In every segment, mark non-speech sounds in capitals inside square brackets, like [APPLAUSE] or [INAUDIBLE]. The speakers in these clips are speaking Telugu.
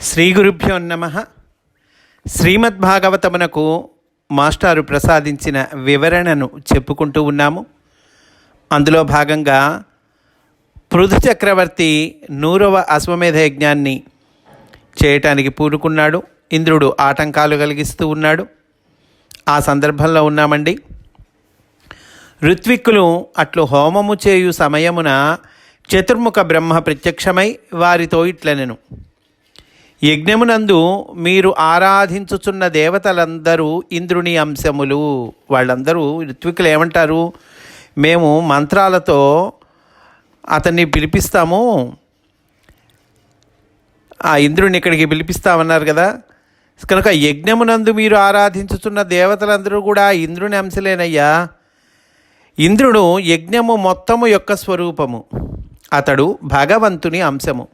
శ్రీ గురుభ్యో నమ. శ్రీమద్భాగవతమునకు మాస్టారు ప్రసాదించిన వివరణను చెప్పుకుంటూ ఉన్నాము. అందులో భాగంగా పృథు చక్రవర్తి నూరవ అశ్వమేధ యజ్ఞాన్ని చేయటానికి పూనుకున్నాడు. ఇంద్రుడు ఆటంకాలు కలిగిస్తూ ఉన్నాడు. ఆ సందర్భంలో ఉన్నామండి. ఋత్విక్కులు అట్లు హోమము చేయు సమయమున చతుర్ముఖ బ్రహ్మ ప్రత్యక్షమై వారితో ఇట్లనెను. యజ్ఞమునందు మీరు ఆరాధించుచున్న దేవతలందరూ ఇంద్రుని అంశములు. వాళ్ళందరూ ఋత్వికులు ఏమంటారు? మేము మంత్రాలతో అతన్ని పిలిపిస్తాము. ఆ ఇంద్రుని ఇక్కడికి పిలిపిస్తామన్నారు కదా. కనుక యజ్ఞమునందు మీరు ఆరాధించుచున్న దేవతలందరూ కూడా ఇంద్రుని అంశలేనయ్యా. ఇంద్రుడు యజ్ఞము మొత్తము యొక్క స్వరూపము. అతడు భగవంతుని అంశము.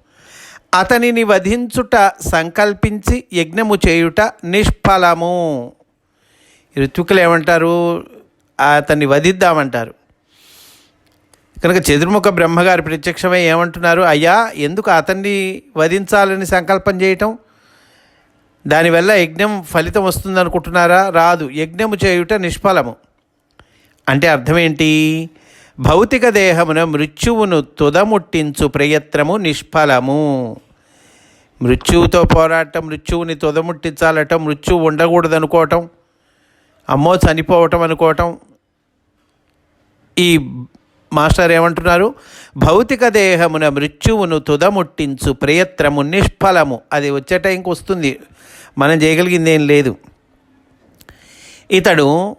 అతనిని వధించుట సంకల్పించి యజ్ఞము చేయుట నిష్ఫలము. ఋత్వికులు ఏమంటారు? అతన్ని వధిద్దామంటారు. కనుక చతుర్ముఖ బ్రహ్మగారి ప్రత్యక్షమై ఏమంటున్నారు? అయ్యా ఎందుకు అతన్ని వధించాలని సంకల్పం చేయటం? దానివల్ల యజ్ఞం ఫలితం వస్తుందనుకుంటున్నారా? రాదు. యజ్ఞము చేయుట నిష్ఫలము. అంటే అర్థమేంటి? భౌతిక దేహమున మృత్యువును తుదముట్టించు ప్రయత్నము నిష్ఫలము. మృత్యువుతో పోరాటం మృత్యువుని తుదముట్టించాలటం మృత్యువు ఉండకూడదు అనుకోవటం అమ్మో చనిపోవటం అనుకోవటం. ఈ మాస్టర్ ఏమంటున్నారు? భౌతిక దేహమున మృత్యువును తుదముట్టించు ప్రయత్నము నిష్ఫలము. అది వచ్చే టైంకి వస్తుంది. మనం చేయగలిగింది ఏం లేదు. ఇతడు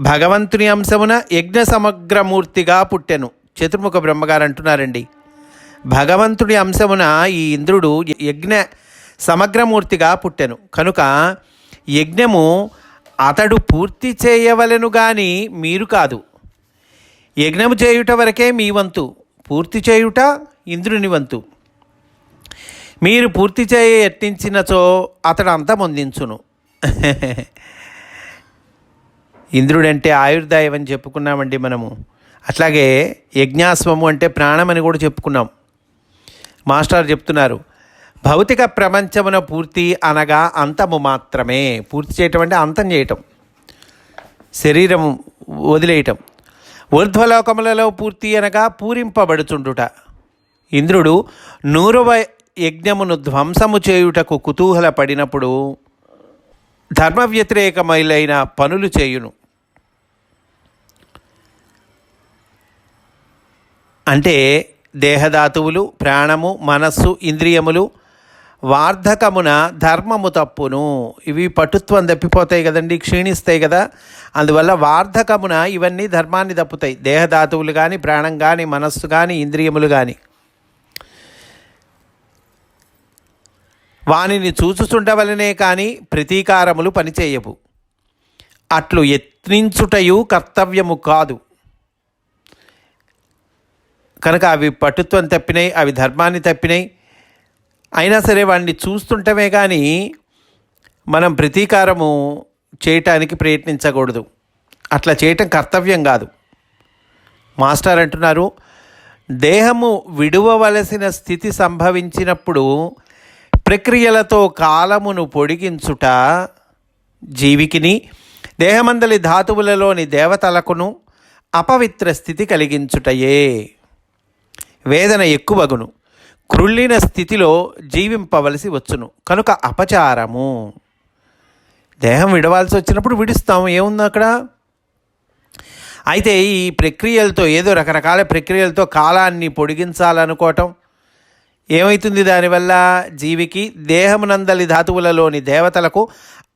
భగవంతుని అంశమున యజ్ఞ సమగ్రమూర్తిగా పుట్టెను. చతుర్ముఖ బ్రహ్మగారు అంటున్నారండి. భగవంతుడి అంశమున ఈ ఇంద్రుడు యజ్ఞ సమగ్రమూర్తిగా పుట్టెను. కనుక యజ్ఞము అతడు పూర్తి చేయవలెను కానీ మీరు కాదు. యజ్ఞము చేయుట వరకే మీ వంతు పూర్తి చేయుట ఇంద్రుని వంతు. మీరు పూర్తి చేయ యత్నించినచో అతడు అంతమొందించును ఇంద్రుడంటే ఆయుర్దాయం అని చెప్పుకున్నామండి మనము. అట్లాగే యజ్ఞాస్వము అంటే ప్రాణం అని కూడా చెప్పుకున్నాం. మాస్టర్ చెప్తున్నారు భౌతిక ప్రపంచమున పూర్తి అనగా అంతము మాత్రమే. పూర్తి చేయటం అంటే అంతం చేయటం శరీరం వదిలేయటం. ఊర్ధ్వలోకములలో పూర్తి అనగా పూరింపబడుచుండుట. ఇంద్రుడు నూరవ యజ్ఞమును ధ్వంసము చేయుటకు కుతూహల పడినప్పుడు ధర్మ వ్యతిరేకమైలైన పనులు చేయును. అంటే దేహధాతువులు ప్రాణము మనస్సు ఇంద్రియములు వార్ధకమున ధర్మము తప్పును. ఇవి పటుత్వం తప్పిపోతాయి కదండి క్షీణిస్తాయి కదా. అందువల్ల వార్ధకమున ఇవన్నీ ధర్మాన్ని తప్పుతాయి. దేహధాతువులు కానీ ప్రాణం కానీ మనస్సు కానీ ఇంద్రియములు కానీ వానిని చూచుచుండవలనే కానీ ప్రతీకారములు పనిచేయవు. అట్లు యత్నించుటయు కర్తవ్యము కాదు. కనుక అవి పటుత్వం తప్పినాయి అవి ధర్మాన్ని తప్పినాయి అయినా సరే వాడిని చూస్తుంటమే కానీ మనం ప్రతీకారము చేయటానికి ప్రయత్నించకూడదు. అట్లా చేయటం కర్తవ్యం కాదు. మాస్టర్ అంటున్నారు దేహము విడువవలసిన స్థితి సంభవించినప్పుడు ప్రక్రియలతో కాలమును పొడిగించుట జీవికిని దేహమందలి ధాతువులలోని దేవతలకును అపవిత్ర స్థితి కలిగించుటయే. వేదన ఎక్కువగును. క్రుళ్ళిన స్థితిలో జీవింపవలసి వచ్చును. కనుక అపచారము. దేహం విడవాల్సి వచ్చినప్పుడు విడుస్తాము. ఏముంది అక్కడ? అయితే ఈ ప్రక్రియలతో ఏదో రకరకాల ప్రక్రియలతో కాలాన్ని పొడిగించాలనుకోవటం. ఏమవుతుంది దానివల్ల? జీవికి దేహమునందలి ధాతువులలోని దేవతలకు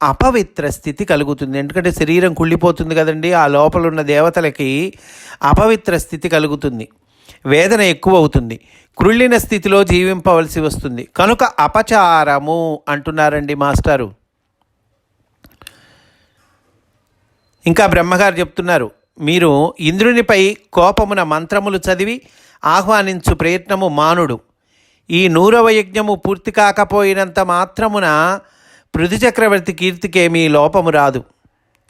అపవిత్ర స్థితి కలుగుతుంది. ఎందుకంటే శరీరం కుళ్ళిపోతుంది కదండి. ఆ లోపల ఉన్న దేవతలకి అపవిత్ర స్థితి కలుగుతుంది. వేదన ఎక్కువ అవుతుంది క్రుళ్ళిన స్థితిలో జీవింపవలసి వస్తుంది. కనుక అపచారము అంటున్నారండి మాస్టారు. ఇంకా బ్రహ్మగారు చెప్తున్నారు మీరు ఇంద్రునిపై కోపమున మంత్రములు చదివి ఆహ్వానించు ప్రయత్నము మానుడు. ఈ నూరవ యజ్ఞము పూర్తి కాకపోయినంత మాత్రమున పృథు చక్రవర్తి కీర్తికేమీ లోపము రాదు.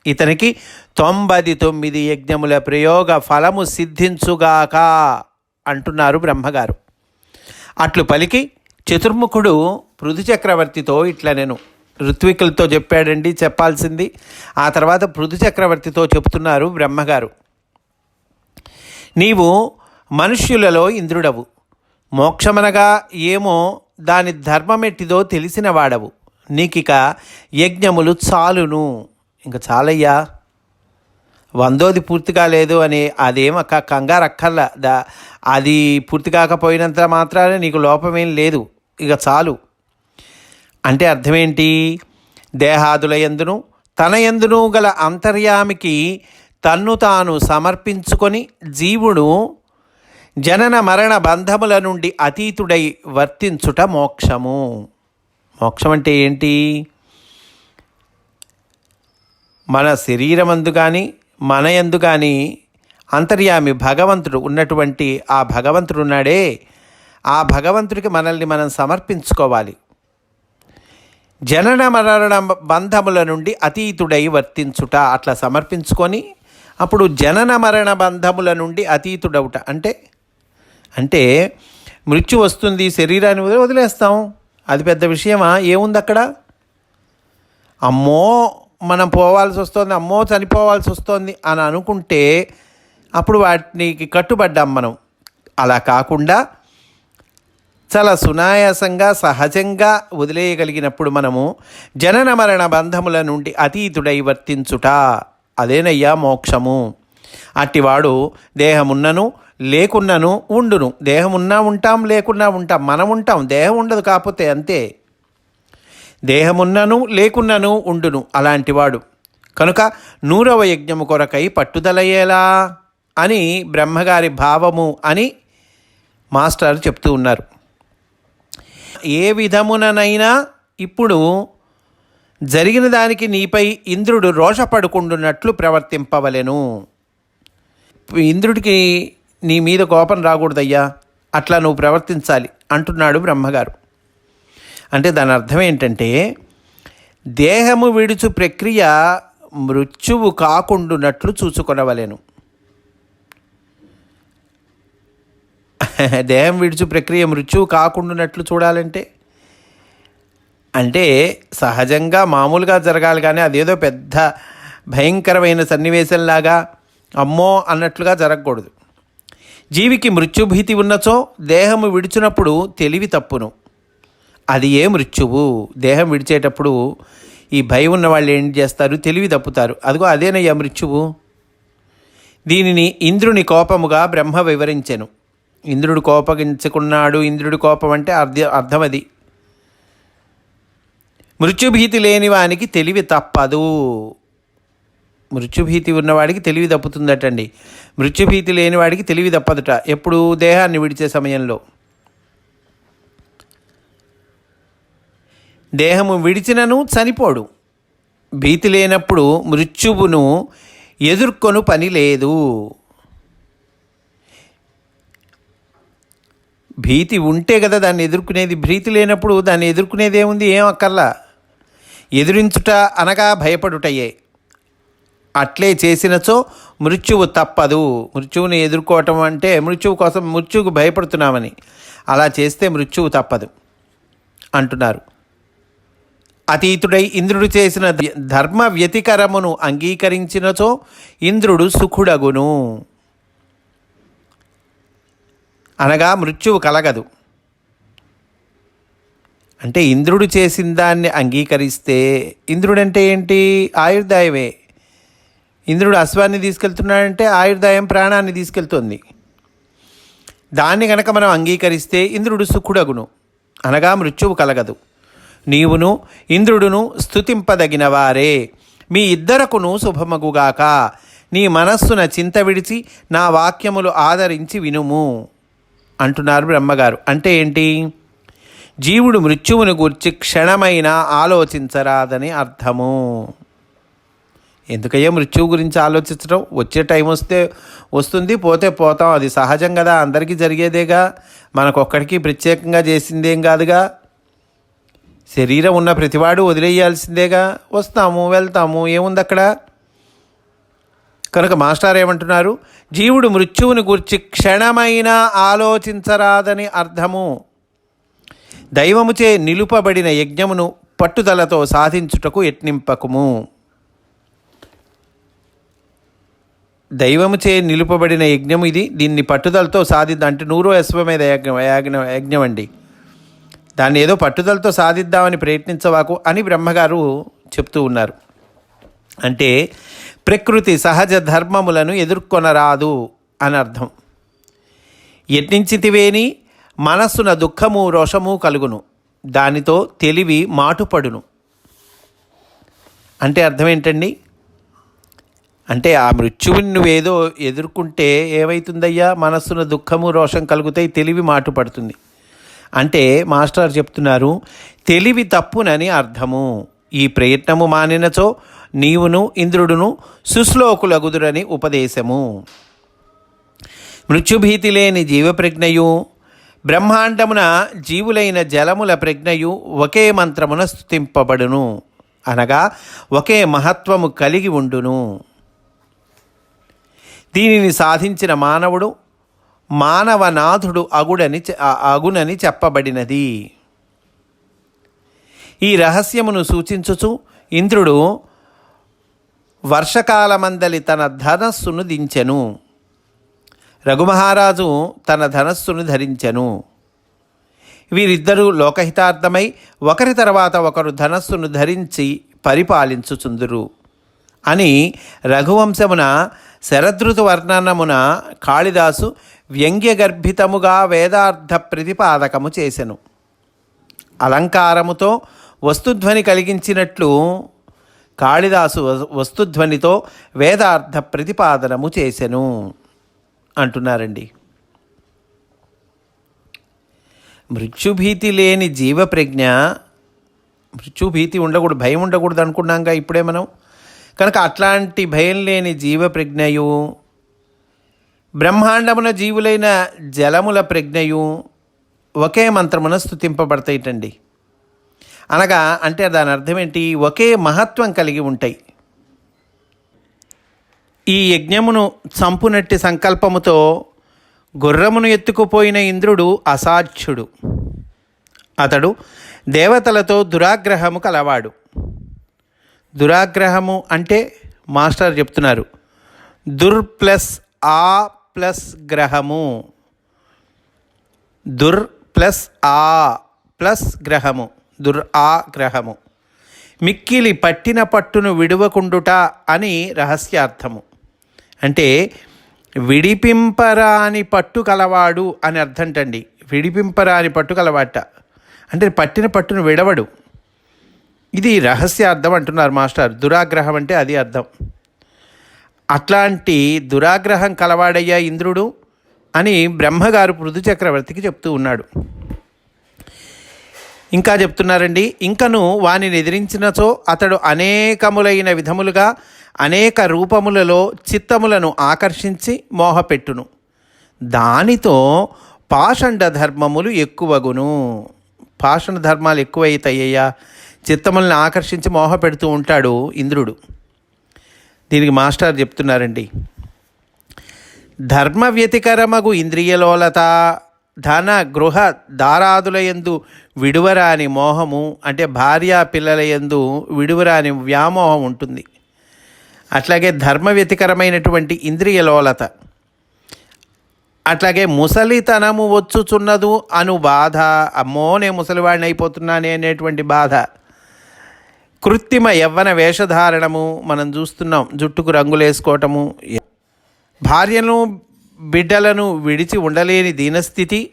ఇతనికి తొంభది తొమ్మిది యజ్ఞముల ప్రయోగ ఫలము సిద్ధించుగాక. అంటున్నారు బ్రహ్మగారు. అట్లు పలికి చతుర్ముఖుడు పృథు చక్రవర్తితో ఇట్లా నేను ఋత్వికులతో చెప్పాడండి చెప్పాల్సింది. ఆ తర్వాత పృథు చక్రవర్తితో చెప్తున్నారు బ్రహ్మగారు. నీవు మనుష్యులలో ఇంద్రుడవు. మోక్షమనగా ఏమో దాని ధర్మమెట్టిదో తెలిసిన వాడవు. నీకిక యజ్ఞములు చాలును. ఇంక చాలయ్యా. వందోది పూర్తి కాలేదు అని అదేం అక్క కంగారు అక్కర్లా. దా అది పూర్తి కాకపోయినంత మాత్రాన నీకు లోపమేం లేదు. ఇక చాలు. అంటే అర్థమేంటి? దేహాదుల ఎందును తన ఎందును గల అంతర్యామికి తన్ను తాను సమర్పించుకొని జీవుడు జనన మరణ బంధముల నుండి అతీతుడై వర్తించుట మోక్షము. మోక్షం అంటే ఏంటి? మన శరీరమందు కానీ మన ఎందుగాని కానీ అంతర్యామి భగవంతుడు ఉన్నటువంటి ఆ భగవంతుడు ఉన్నాడే ఆ భగవంతుడికి మనల్ని మనం సమర్పించుకోవాలి. జనన మరణ బంధముల నుండి అతీతుడై వర్తించుట అట్లా సమర్పించుకొని అప్పుడు జనన మరణ బంధముల నుండి అతీతుడవుట. అంటే అంటే మృత్యు వస్తుంది శరీరాన్ని వదిలేస్తాం. అది పెద్ద విషయమా? ఏముంది అక్కడ అమ్మో! మనం పోవాల్సి వస్తుంది అమ్మో చనిపోవాల్సి వస్తుంది అని అనుకుంటే అప్పుడు వాటికి కట్టుబడ్డాం మనం. అలా కాకుండా చాలా సునాయాసంగా సహజంగా వదిలేయగలిగినప్పుడు మనము జనన మరణ బంధముల నుండి అతీతుడై వర్తించుట అదేనయ్యా మోక్షము. అట్టివాడు దేహమున్నను లేకున్నను ఉండును. దేహమున్నా ఉంటాం లేకున్నా ఉంటాం మనం ఉంటాం దేహం ఉండదు కాకపోతే అంతే. దేహమున్నను లేకున్నను ఉండును అలాంటివాడు. కనుక నూరవ యజ్ఞము కొరకై పట్టుదలయ్యేలా అని బ్రహ్మగారి భావము అని మాస్టర్ చెప్తూ ఉన్నారు. ఏ విధముననైనా ఇప్పుడు జరిగిన దానికి నీపై ఇంద్రుడు రోషపడుకుంటున్నట్లు ప్రవర్తింపవలెను. ఇంద్రుడికి నీ మీద కోపం రాకూడదయ్యా అట్లా నువ్వు ప్రవర్తించాలి అంటున్నాడు బ్రహ్మగారు. అంటే దాని అర్థం ఏంటంటే దేహము విడుచు ప్రక్రియ మృత్యువు కాకుండునట్లు చూసుకొనవలేను [LAUGHS] దేహం విడుచు ప్రక్రియ మృత్యువు కాకుండానట్లు చూడాలంటే? అంటే సహజంగా మామూలుగా జరగాలి కానీ అదేదో పెద్ద భయంకరమైన సన్నివేశంలాగా అమ్మో అన్నట్లుగా జరగకూడదు. జీవికి మృత్యుభీతి ఉన్నచో దేహము విడిచినప్పుడు తెలివి తప్పును. అది ఏ మృత్యువు? దేహం విడిచేటప్పుడు ఈ భయం ఉన్న వాళ్ళు ఏం చేస్తారు? తెలివి తప్పుతారు. అదిగో అదేనయ్యా మృత్యువు దీనిని ఇంద్రుని కోపముగా బ్రహ్మ వివరించెను. ఇంద్రుడు కోపగించుకున్నాడు. ఇంద్రుడి కోపం అంటే అర్థ అర్థం అది మృత్యుభీతి లేని వానికి తెలివి తప్పదు. మృత్యుభీతి ఉన్నవాడికి తెలివి తప్పుతుందటండి. మృత్యుభీతి లేని వాడికి తెలివి తప్పదుట. ఎప్పుడు దేహాన్ని విడిచే సమయంలో. దేహము విడిచినను చనిపోడు. భీతి లేనప్పుడు మృత్యువును ఎదుర్కొను పని లేదు. భీతి ఉంటే కదా దాన్ని ఎదుర్కొనేది. భీతి లేనప్పుడు దాన్ని ఎదుర్కొనేది ఏముంది? ఏం అక్కర్లా? ఎదురించుట అనగా భయపడుటయే. అట్లే చేసినచో మృత్యువు తప్పదు. మృత్యువుని ఎదుర్కోవటం అంటే మృత్యువు కోసం మృత్యువుకు భయపడుతున్నామని. అలా చేస్తే మృత్యువు తప్పదు. అంటున్నారు. అతీతుడై ఇంద్రుడు చేసిన ధర్మ వ్యతికరమును అంగీకరించినచో ఇంద్రుడు సుఖుడగును. అనగా మృత్యువు కలగదు. అంటే ఇంద్రుడు చేసిన దాన్ని అంగీకరిస్తే ఇంద్రుడంటే ఏంటి? ఆయుర్దాయమే. ఇంద్రుడు అశ్వాన్ని తీసుకెళ్తున్నాడంటే ఆయుర్దాయం ప్రాణాన్ని తీసుకెళ్తుంది. దాన్ని గనక మనం అంగీకరిస్తే ఇంద్రుడు సుఖుడగును. అనగా మృత్యువు కలగదు. నీవును ఇంద్రుడును స్థుతింపదగినవారే మీ ఇద్దరకును శుభమగుగాక. నీ మనస్సున చింత విడిచి నా వాక్యములు ఆదరించి వినుము. అంటున్నారు బ్రహ్మగారు. అంటే ఏంటి? జీవుడు మృత్యువును గూర్చి క్షణమైన ఆలోచించరాదని అర్థము. ఎందుకయ్యా మృత్యువు గురించి ఆలోచించడం? వచ్చే టైం వస్తే వస్తుంది పోతే పోతాం. అది సహజం కదా అందరికీ జరిగేదేగా. మనకొక్కడికి ప్రత్యేకంగా చేసిందేం కాదుగా శరీరం ఉన్న ప్రతివాడు వదిలేయాల్సిందేగా వస్తాము వెళ్తాము ఏముంది అక్కడ? కనుక మాస్టర్ ఏమంటున్నారు? జీవుడు మృత్యువుని గురించి క్షణమైన ఆలోచించరాదని అర్థము. దైవముచే నిలుపబడిన యజ్ఞమును పట్టుదలతో సాధించుటకు యత్నింపకుము. దైవముచే నిలుపబడిన యజ్ఞం ఇది. దీన్ని పట్టుదలతో సాధిద్దాం అంటే నూరో అశ్వమేధ యజ్ఞం యజ్ఞం యజ్ఞం అండి దాన్ని ఏదో పట్టుదలతో సాధిద్దామని ప్రయత్నించవాకు అని బ్రహ్మగారు చెప్తూ ఉన్నారు. అంటే ప్రకృతి సహజ ధర్మములను ఎదుర్కొనరాదు అని అర్థం. యత్నించితివేని మనస్సున దుఃఖము రోషము కలుగును. దానితో తెలివి మాటుపడును. అంటే అర్థం ఏంటండి? అంటే ఆ మృత్యువుని నువ్వేదో ఎదుర్కొంటే ఏమవుతుందయ్యా మనస్సున దుఃఖము రోషం కలుగుతాయి తెలివి మాటుపడుతుంది. అంటే మాస్టర్ చెప్తున్నారు తెలివి తప్పునని అర్థము. ఈ ప్రయత్నము మానినచో నీవును ఇంద్రుడును సుశ్లోకులగుదురని ఉపదేశము. మృత్యుభీతి లేని జీవప్రజ్ఞయు బ్రహ్మాండమున జీవులైన జలముల ప్రజ్ఞయు ఒకే మంత్రమున స్థుతింపబడును అనగా ఒకే మహత్వము కలిగి ఉండును. దీనిని సాధించిన మానవుడు మానవనాథుడు అగుడని అగునని చెప్పబడినది. ఈ రహస్యమును సూచించుచు ఇంద్రుడు వర్షకాలమందలి తన ధనస్సును దించెను. రఘుమహారాజు తన ధనస్సును ధరించెను. వీరిద్దరూ లోకహితార్థమై ఒకరి తర్వాత ఒకరు ధనస్సును ధరించి పరిపాలించుచుందురు అని రఘువంశమున శరదృతు వర్ణనమున కాళిదాసు వ్యంగ్యగర్భితముగా వేదార్థ ప్రతిపాదకము చేసెను. అలంకారముతో వస్తుధ్వని కలిగించినట్లు కాళిదాసు వస్తుధ్వనితో వేదార్థ ప్రతిపాదనము చేసెను అంటున్నారండి. మృత్యుభీతి లేని జీవప్రజ్ఞ మృత్యుభీతి ఉండకూడదు భయం ఉండకూడదు అనుకున్నాంగా ఇప్పుడే మనం. కనుక అట్లాంటి భయం లేని జీవప్రజ్ఞయు బ్రహ్మాండమున జీవులైన జలముల ప్రజ్ఞయు ఒకే మంత్రమున స్థుతింపబడతాయిటండి అనగా అంటే దాని అర్థం ఏంటి ఒకే మహత్వం కలిగి ఉంటాయి. ఈ యజ్ఞమును చంపునట్టి సంకల్పముతో గుర్రమును ఎత్తుకుపోయిన ఇంద్రుడు అసాధ్యుడు. అతడు దేవతలతో దురాగ్రహము కలవాడు. దురాగ్రహము అంటే మాస్టర్ చెప్తున్నారు. దుర్ ప్లస్ ఆ ప్లస్ గ్రహము. దుర్ ప్లస్ ఆ ప్లస్ గ్రహము. దుర్ ఆ గ్రహము. మిక్కిలి పట్టిన పట్టును విడువకుండుట అని రహస్యార్థము. అంటే విడిపింపరాని పట్టు కలవాడు అని అర్థంటండి. విడిపింపరాని పట్టు కలవాట. అంటే పట్టిన పట్టును విడవడు. ఇది రహస్యార్థం అంటున్నారు మాస్టర్. దురాగ్రహం అంటే అది అర్థం. అట్లాంటి దురాగ్రహం కలవాడయ్యా ఇంద్రుడు అని బ్రహ్మగారు పృథు చక్రవర్తికి చెప్తూ ఉన్నాడు. ఇంకా చెప్తున్నారండి ఇంకను వానిని ఎదిరించినచో అతడు అనేకములైన విధములుగా అనేక రూపములలో చిత్తములను ఆకర్షించి మోహపెట్టును. దానితో పాషండ ధర్మములు ఎక్కువగును. పాషండ ధర్మాలు ఎక్కువైతాయ్యా. చిత్తములను ఆకర్షించి మోహపెడుతూ ఉంటాడు ఇంద్రుడు. దీనికి మాస్టర్ చెప్తున్నారండి. ధర్మ వ్యతికరమగు ఇంద్రియలోలత ధన గృహ దారాదులయందు విడువరాని మోహము అంటే భార్య పిల్లల యందు విడువరాని వ్యామోహం ఉంటుంది. అట్లాగే ధర్మ వ్యతికరమైనటువంటి ఇంద్రియలోలత. అట్లాగే ముసలితనము వచ్చుచున్నదు అను బాధ అమ్మో నేను ముసలివాడిని అయిపోతున్నానే అనేటువంటి బాధ. కృత్రిమ యవ్వన వేషధారణము మనం చూస్తున్నాం. జుట్టుకు రంగులేసుకోవటము. భార్యను బిడ్డలను విడిచి ఉండలేని దీనస్థితి.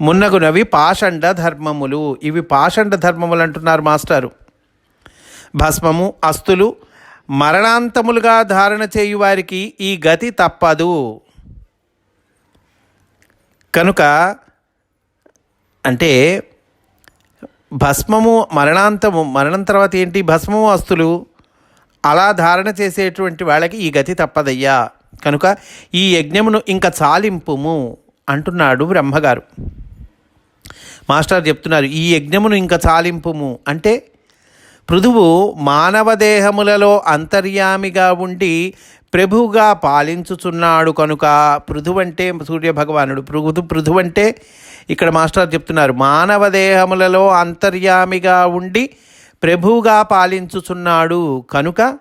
మున్నగునవి పాషండ ధర్మములు. ఇవి పాషండ ధర్మములు అంటున్నారు మాస్టారు. భస్మము అస్తులు మరణాంతములుగా ధారణ చేయు వారికి ఈ గతి తప్పదు. కనుక అంటే భస్మము మరణాంతము మరణం తర్వాత ఏంటి? భస్మము అస్తులు అలా ధారణ చేసేటువంటి వాళ్ళకి ఈ గతి తప్పదయ్యా. కనుక ఈ యజ్ఞమును ఇంకా చాలింపుము అంటున్నాడు బ్రహ్మగారు. మాస్టర్ చెప్తున్నారు ఈ యజ్ఞమును ఇంకా చాలింపుము అంటే పృథువు మానవ దేహములలో అంతర్యామిగా ఉండి ప్రభువుగా పాలించుచున్నాడు కనుక పృథువంటే సూర్య భగవానుడు పృథు పృథువంటే ఇక్కడ మాస్టర్ చెప్తున్నారు మానవ దేహములలో అంతర్యామిగా ఉండి ప్రభువుగా పాలించుచున్నాడు. కనుక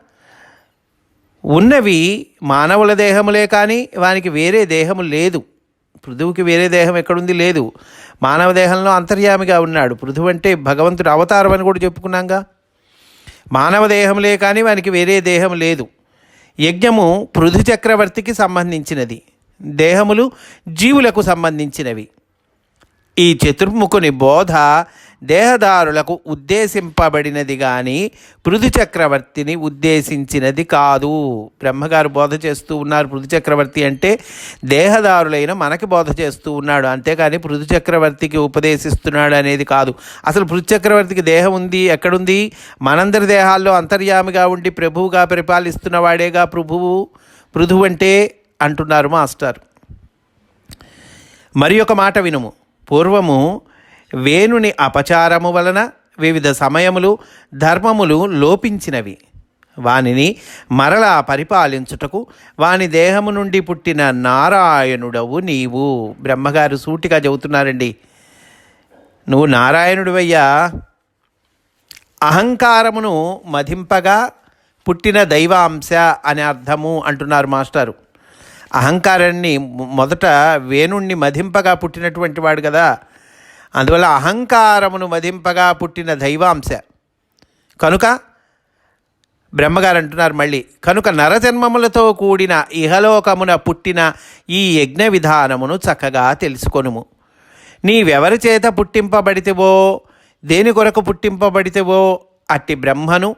ఉన్నవి మానవుల దేహములే కానీ వానికి వేరే దేహము లేదు. పృథువుకి వేరే దేహం ఎక్కడుంది? లేదు. మానవ దేహంలో అంతర్యామిగా ఉన్నాడు. పృథువు అంటే భగవంతుడు అవతారం అని కూడా చెప్పుకున్నాంగా. మానవ దేహములే కానీ వానికి వేరే దేహం లేదు. యజ్ఞము పృథు చక్రవర్తికి సంబంధించినది. దేహములు జీవులకు సంబంధించినవి. ఈ చతుర్ముఖుని బోధ దేహదారులకు ఉద్దేశింపబడినది కానీ పృథు చక్రవర్తిని ఉద్దేశించినది కాదు. బ్రహ్మగారు బోధ చేస్తూ ఉన్నారు. పృథు చక్రవర్తి అంటే దేహదారులైన మనకి బోధ చేస్తూ ఉన్నాడు. అంతేకాని పృథు చక్రవర్తికి ఉపదేశిస్తున్నాడు అనేది కాదు. అసలు పృథు చక్రవర్తికి దేహం ఉంది? ఎక్కడుంది? మనందరి దేహాల్లో అంతర్యామిగా ఉండి ప్రభువుగా పరిపాలిస్తున్న వాడేగా ప్రభువు? పృథు అంటే అంటున్నారు మాస్టర్. మరి ఒక మాట వినుము. పూర్వము వేణుని అపచారము వలన వివిధ సమయములు ధర్మములు లోపించినవి. వానిని మరలా పరిపాలించుటకు వాని దేహము నుండి పుట్టిన నారాయణుడవు నీవు. బ్రహ్మగారు సూటిగా చెబుతున్నారండి. నువ్వు నారాయణుడివయ్యా. అహంకారమును మధింపగా పుట్టిన దైవాంశ అనే అర్థము అంటున్నారు మాస్టారు. అహంకారాన్ని మొదట వేణుణ్ణి మధింపగా పుట్టినటువంటి వాడు కదా. అందువల్ల అహంకారమును మధింపగా పుట్టిన దైవాంశ. కనుక బ్రహ్మగారు అంటున్నారు మళ్ళీ కనుక నరజన్మములతో కూడిన ఇహలోకమున పుట్టిన ఈ యజ్ఞ విధానమును చక్కగా తెలుసుకొనుము. నీవెవరి చేత పుట్టింపబడితేవో దేని కొరకు పుట్టింపబడితేవో అట్టి బ్రహ్మను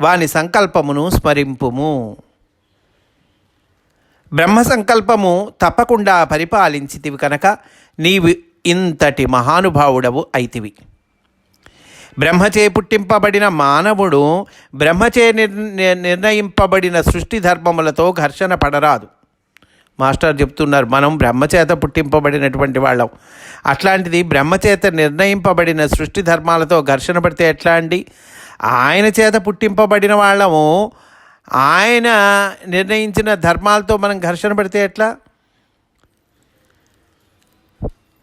వాని సంకల్పమును స్మరింపుము. బ్రహ్మ సంకల్పము తప్పకుండా పరిపాలించితివి కనుక నీవు ఇంతటి మహానుభావుడవు అయితివి. బ్రహ్మచే పుట్టింపబడిన మానవుడు బ్రహ్మచే నిర్ణయింపబడిన సృష్టి ధర్మములతో ఘర్షణ పడరాదు. మాస్టర్ చెప్తున్నారు మనం బ్రహ్మచేత పుట్టింపబడినటువంటి వాళ్ళం. అట్లాంటిది బ్రహ్మచేత నిర్ణయింపబడిన సృష్టి ధర్మాలతో ఘర్షణ పడితే ఎట్లా అండి? ఆయన చేత పుట్టింపబడిన వాళ్ళము ఆయన నిర్ణయించిన ధర్మాలతో మనం ఘర్షణ పెడితే ఎట్లా?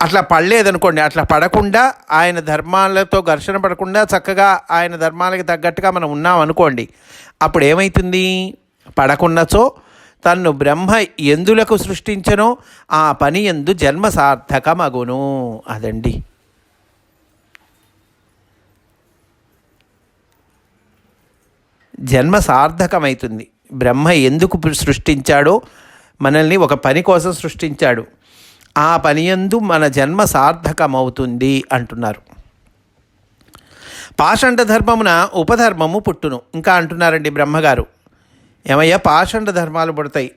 అట్లా పడలేదనుకోండి అట్లా పడకుండా ఆయన ధర్మాలతో ఘర్షణ పడకుండా చక్కగా ఆయన ధర్మాలకి తగ్గట్టుగా మనం ఉన్నాం అనుకోండి అప్పుడు ఏమవుతుంది పడకున్నచో తన్ను బ్రహ్మ ఎందులకు సృష్టించనో ఆ పని ఎందు జన్మ సార్థకమగును. అదండి. జన్మ సార్థకమవుతుంది. బ్రహ్మ ఎందుకు సృష్టించాడో మనల్ని ఒక పని కోసం సృష్టించాడు. ఆ పని ఎందు మన జన్మ సార్థకమవుతుంది అంటున్నారు. పాషండ ధర్మమున ఉపధర్మము పుట్టును. ఇంకా అంటున్నారండి బ్రహ్మగారు. ఏమయ్యా పాషండ ధర్మాలు పుడతాయి.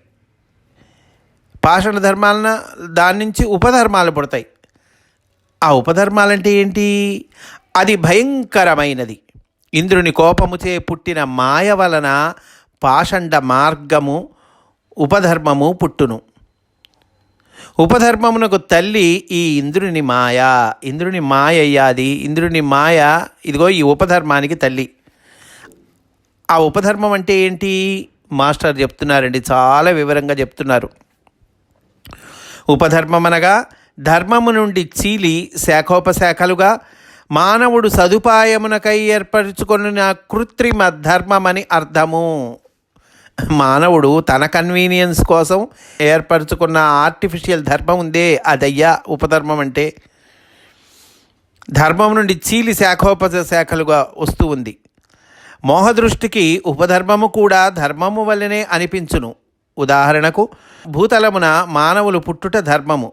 పాషండ ధర్మాలన దాని నుంచి ఉపధర్మాలు పుడతాయి. ఆ ఉపధర్మాలంటే ఏంటి? అది భయంకరమైనది. ఇంద్రుని కోపముచే పుట్టిన మాయ వలన పాషండ మార్గము ఉపధర్మము పుట్టును. ఉపధర్మమునకు తల్లి ఈ ఇంద్రుని మాయ. ఇంద్రుని మాయ అయ్యాది. ఇంద్రుని మాయ ఇదిగో ఈ ఉపధర్మానికి తల్లి. ఆ ఉపధర్మం అంటే ఏంటి? మాస్టర్ చెప్తున్నారండి చాలా వివరంగా చెప్తున్నారు. ఉపధర్మం అనగా ధర్మము నుండి చీలి శాఖోపశాఖలుగా మానవుడు సదుపాయమునకై ఏర్పరచుకున్న కృత్రిమ ధర్మమని అర్థము. మానవుడు తన కన్వీనియన్స్ కోసం ఏర్పరచుకున్న ఆర్టిఫిషియల్ ధర్మం ఉందే అదయ్యా ఉపధర్మం అంటే. ధర్మం నుండి చీలి శాఖోపజ శాఖలుగా వస్తూ ఉంది. మోహదృష్టికి ఉపధర్మము కూడా ధర్మము వల్లనే అనిపించును. ఉదాహరణకు భూతలమున మానవులు పుట్టుట ధర్మము.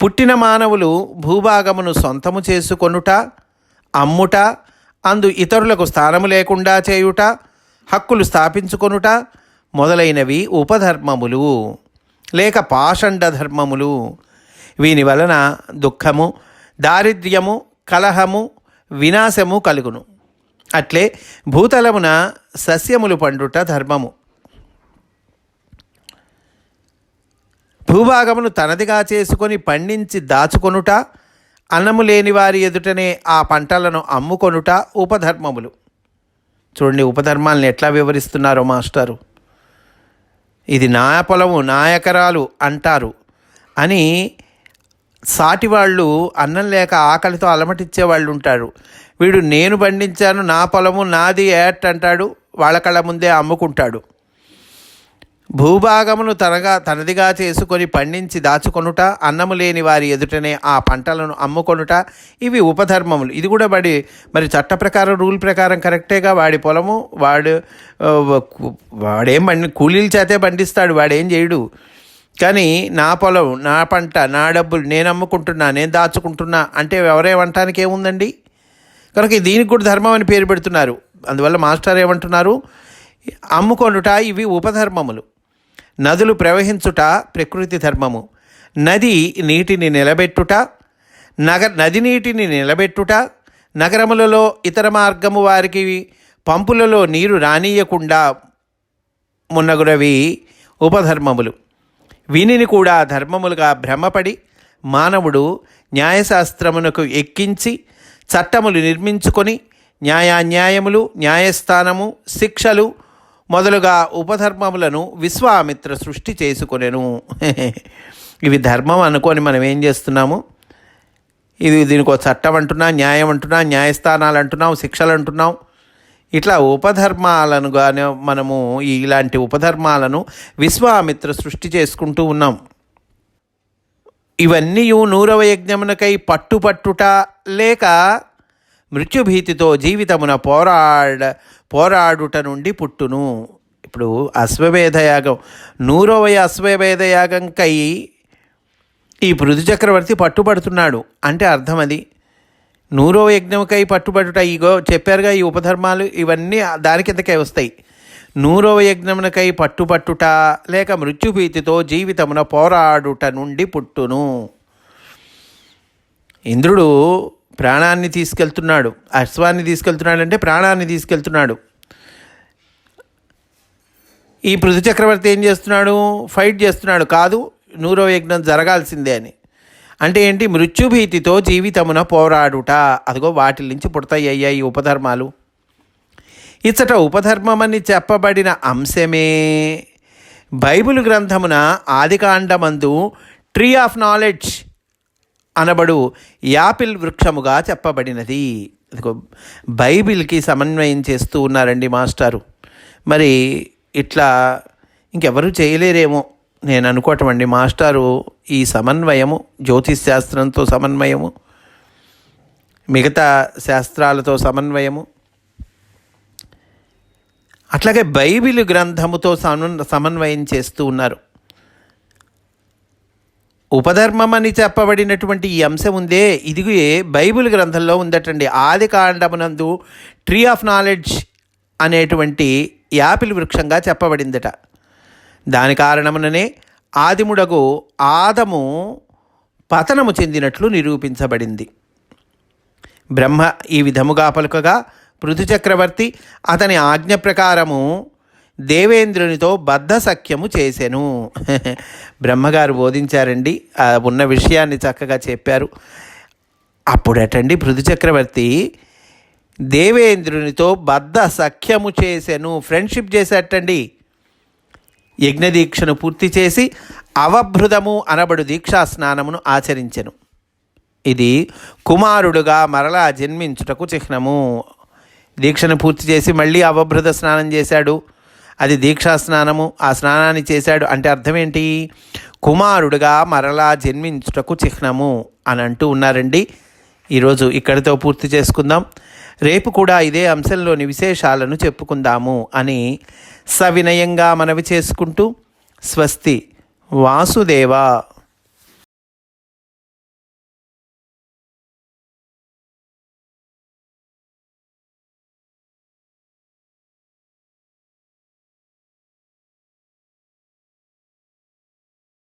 పుట్టిన మానవులు భూభాగమును సొంతము చేసుకొనుట అమ్ముట అందు ఇతరులకు స్థానము లేకుండా చేయుట హక్కులు స్థాపించుకొనుట మొదలైనవి ఉపధర్మములు లేక పాషండ ధర్మములు వీని వలన దుఃఖము దారిద్ర్యము కలహము వినాశము కలుగును. అట్లే భూతలమున సస్యములు పండుట ధర్మము. భూభాగమును తనదిగా చేసుకొని పండించి దాచుకొనుట అన్నము లేని వారి ఎదుటనే ఆ పంటలను అమ్ముకొనుట ఉపధర్మములు. చూడండి ఉపధర్మాలను ఎట్లా వివరిస్తున్నారో మాస్టారు. ఇది నా పొలము నా ఎకరాలు అంటారు అని సాటి వాళ్ళు అన్నం లేక ఆకలితో అలమటిచ్చే వాళ్ళు ఉంటారు వీడు నేను పండించాను నా పొలము నాది ఏట్ అంటాడు వాళ్ళ కళ్ళ ముందే అమ్ముకుంటాడు. భూభాగమును తనగా తనదిగా చేసుకొని పండించి దాచుకొనుట అన్నము లేని వారి ఎదుటనే ఆ పంటలను అమ్ముకొనుట ఇవి ఉపధర్మములు. ఇది కూడా వాడి మరి చట్ట ప్రకారం రూల్ ప్రకారం కరెక్టేగా వాడి పొలము వాడు వాడేం పండి కూలీల చేతే పండిస్తాడు వాడేం చేయడు. కానీ నా పొలం నా పంట నా డబ్బులు నేను అమ్ముకుంటున్నా నేను దాచుకుంటున్నా అంటే ఎవరేమంటానికి ఏముందండి? కనుక దీనికి కూడా ధర్మం అని పేరు పెడుతున్నారు. అందువల్ల మాస్టర్ ఏమంటున్నారు? అమ్ముకొనుట ఇవి ఉపధర్మములు. నదులు ప్రవహించుట ప్రకృతి ధర్మము. నది నీటిని నిలబెట్టుట నగ నది నీటిని నిలబెట్టుట నగరములలో ఇతర మార్గము వారికి పంపులలో నీరు రానియకుండా మున్నగురవి ఉపధర్మములు. వీనిని కూడా ధర్మములుగా భ్రమపడి మానవుడు న్యాయశాస్త్రమునకు ఎక్కించి చట్టములు నిర్మించుకొని న్యాయాన్యాయములు న్యాయస్థానము శిక్షలు మొదలుగా ఉపధర్మములను విశ్వామిత్ర సృష్టి చేసుకునేను. ఇవి ధర్మం అనుకొని మనం ఏం చేస్తున్నాము? ఇది దీనికి ఒక చట్టం అంటున్నా న్యాయం అంటున్నా న్యాయస్థానాలు అంటున్నాం శిక్షలు అంటున్నాం. ఇట్లా ఉపధర్మాలను గానే మనము ఇలాంటి ఉపధర్మాలను విశ్వామిత్ర సృష్టి చేసుకుంటూ ఉన్నాం. ఇవన్నీ నూరవ యజ్ఞమునకై పట్టుపట్టుట లేక మృత్యుభీతితో జీవితమున పోరాడ పోరాడుట నుండి పుట్టును. ఇప్పుడు అశ్వమేధ నూరవయ నూరవ ఈ పృథు చక్రవర్తి పట్టుబడుతున్నాడు. అంటే అర్థం అది. నూరో యజ్ఞంకై పట్టుబడుట ఇగో చెప్పారుగా ఈ ఉపధర్మాలు ఇవన్నీ దాని కిందకే వస్తాయి. నూరవ యజ్ఞమునకై పట్టుబట్టుట లేక మృత్యుభీతితో జీవితమున పోరాడుట నుండి పుట్టును. ఇంద్రుడు ప్రాణాన్ని తీసుకెళ్తున్నాడు. అశ్వాన్ని తీసుకెళ్తున్నాడు అంటే ప్రాణాన్ని తీసుకెళ్తున్నాడు. ఈ పృథు చక్రవర్తి ఏం చేస్తున్నాడు? ఫైట్ చేస్తున్నాడు. కాదు నూరో యజ్ఞం జరగాల్సిందే అని. అంటే ఏంటి? మృత్యుభీతితో జీవితమున పోరాడుట. అదిగో వాటి నుంచి పుడతాయి అయ్యా ఈ ఉపధర్మాలు. ఇచ్చట ఉపధర్మమని చెప్పబడిన అంశమే. బైబిల్ గ్రంథమున ఆదికాండమందు ట్రీ ఆఫ్ నాలెడ్జ్ అనబడు యాపిల్ వృక్షముగా చెప్పబడినది. బైబిల్కి సమన్వయం చేస్తూ ఉన్నారండి మాస్టారు. మరి ఇట్లా ఇంకెవరు చేయలేరేమో నేను అనుకోవటం అండి. మాస్టారు ఈ సమన్వయము జ్యోతిష్ శాస్త్రంతో సమన్వయము మిగతా శాస్త్రాలతో సమన్వయము అట్లాగే బైబిల్ గ్రంథముతో సమన్వయం చేస్తూ ఉన్నారు. ఉపధర్మం అని చెప్పబడినటువంటి ఈ అంశం ఉందే. ఇదిగే బైబిల్ గ్రంథంలో ఉందటండి. ఆది కాండమునందు ట్రీ ఆఫ్ నాలెడ్జ్ అనేటువంటి యాపిల్ వృక్షంగా చెప్పబడిందట. దాని కారణముననే ఆదిముడగు ఆదము పతనము చెందినట్లు నిరూపించబడింది. బ్రహ్మ ఈ విధముగా పలుకగా పృథు చక్రవర్తి అతని ఆజ్ఞ ప్రకారము దేవేంద్రునితో బద్ధ సఖ్యము చేసెను. బ్రహ్మగారు బోధించారండి. ఉన్న విషయాన్ని చక్కగా చెప్పారు. అప్పుడటండి పృథు చక్రవర్తి? దేవేంద్రునితో బద్ధ సఖ్యము చేసెను. ఫ్రెండ్షిప్ చేసేటండి. యజ్ఞదీక్షను పూర్తి చేసి అవభృతము అనబడు దీక్షా స్నానమును ఆచరించెను. ఇది కుమారుడుగా మరలా జన్మించుటకు చిహ్నము. దీక్షను పూర్తి చేసి మళ్ళీ అవభృత స్నానం చేశాడు. అది దీక్షా స్నానము. ఆ స్నానాన్ని చేశాడు. అంటే అర్థమేంటి? కుమారుడుగా మరలా జన్మించుటకు చిహ్నము అని అంటూ ఉన్నారండి. ఈరోజు ఇక్కడితో పూర్తి చేసుకుందాం. రేపు కూడా ఇదే అంశంలోని విశేషాలను చెప్పుకుందాము అని సవినయంగా మనవి చేసుకుంటూ స్వస్తి వాసుదేవ.